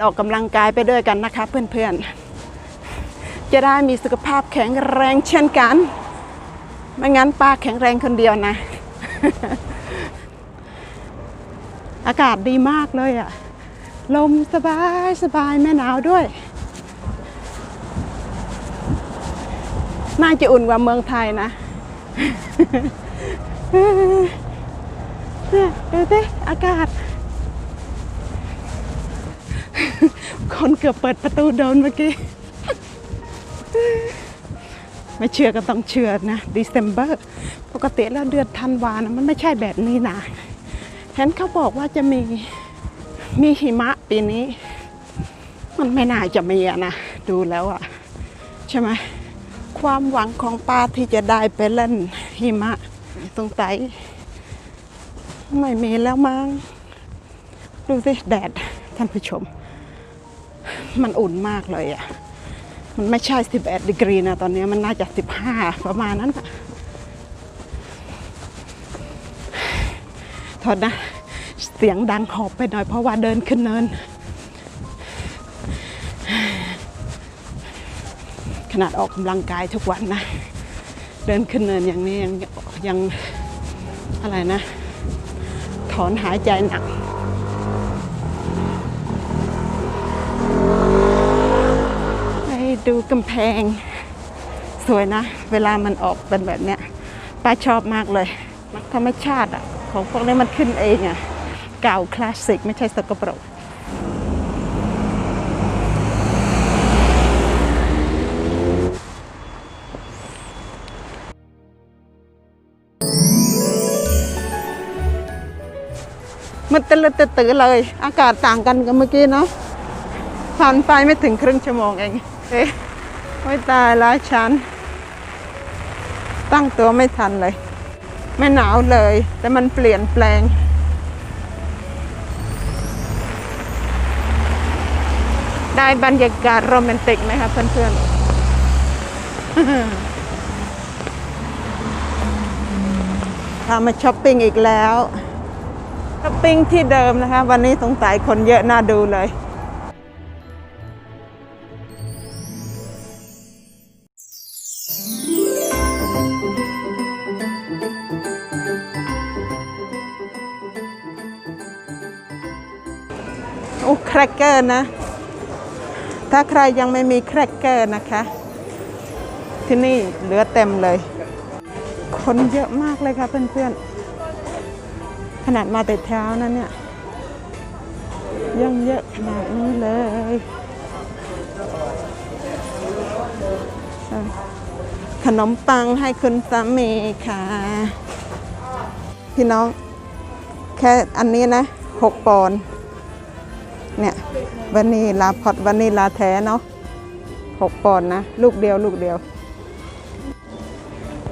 ออกกำลังกายไปด้วยกันนะคะเพื่อนๆ จะได้มีสุขภาพแข็งแรงเช่นกัน ไม่งั้นป้าแข็งแรงคนเดียวนะ อากาศดีมากเลยอะลมสบายสบายไม่หนาวด้วย น่าจะอุ่นกว่าเมืองไทยนะเนี่ยดูสิอากาศ คนเกือบเปิดประตูโดนเมื่อกี้ ไม่เชื่อก็ต้องเชื่อนะ December ปกติแล้วเดือนธันวานะมันไม่ใช่แบบนี้นะเห็นเขาบอกว่าจะมีมีหิมะปีนี้ มันไม่น่าจะมีอะนะดูแล้วอะใช่ไหมความหวังของป้าที่จะได้ไปเล่นหิมะตรงไตไม่มีแล้วมั้งดูสิแดดท่านผู้ชม มันอุ่นมากเลยอะ่ะ มันไม่ใช่ 11ดีกรีนะตอนนี้มันน่าจะ 15 ประมาณนั้นอะโทษนะ เสียงดังหอบไปหน่อยเพราะว่าเดินขึ้นเนิน ขนาดออกกำลังกายทุกวันนะ เดินขึ้นเนินอย่างนี้ยังยังอะไรนะ ถอนหายใจหนัก ให้ ดูกำแพง สวยนะ เวลามันออกเป็นแบบเนี้ยป้าชอบมากเลยธรรมชาติอะ ของพวกนี้มันขึ้นเองอะ เก่าคลาสสิกไม่ใช่สกปรกมันตะลึดตะตือเลย อากาศต่างกันกับเมื่อกี้เนาะผ่านไปไม่ถึงครึ่งชั่วโมงเอง เอ๊ะไม่ตายล้วฉัน ตั้งตัวไม่ทันเลย ไม่หนาวเลย แต่มันเปลี่ยนแปลง ได้บรรยากาศโรแมนติกไหมคะเพื่อนๆพามาช้อปปิ้งอีกแล้วช้อปปิ้งที่เดิมนะคะ วันนี้สงสัยคนเยอะน่าดูเลย โอ้แครกเกอร์นะ ถ้าใครยังไม่มีแครกเกอร์นะคะ ที่นี่เหลือเต็มเลย คนเยอะมากเลยค่ะเพื่อนๆ ขนาดมาแต่เช้านั้นเนี่ย ยังเยอะขนาดนี้เลย นมปังให้คุณสามีค่ะ พี่น้อง แค่อันนี้นะหกปอนด์เนี่ยวานีลาพอตวานีลาแท้เนาะหกปอนด์นะ ลูกเดียวลูกเดียว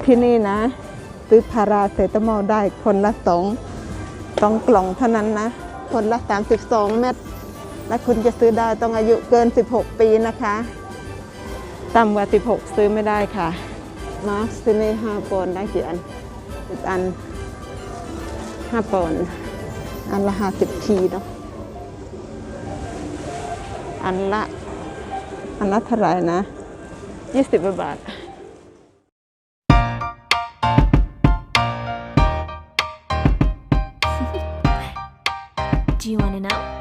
ที่นี่นะซื้อพาราเซตามอลได้คนละสองสองกล่องเท่านั้นนะ คนละ 32 เม็ดและคุณจะซื้อได้ต้องอายุเกิน 16 ปีนะคะ ต่ำกว่า 16 ซื้อไม่ได้ค่ะ มาร์ที่นี่5ปอนด์ได้กี่อันสิบอัน5ปอนด์อันละ50ทีเนาะอันละอันละเท่าไหร่นะ20บาท Do you want to know?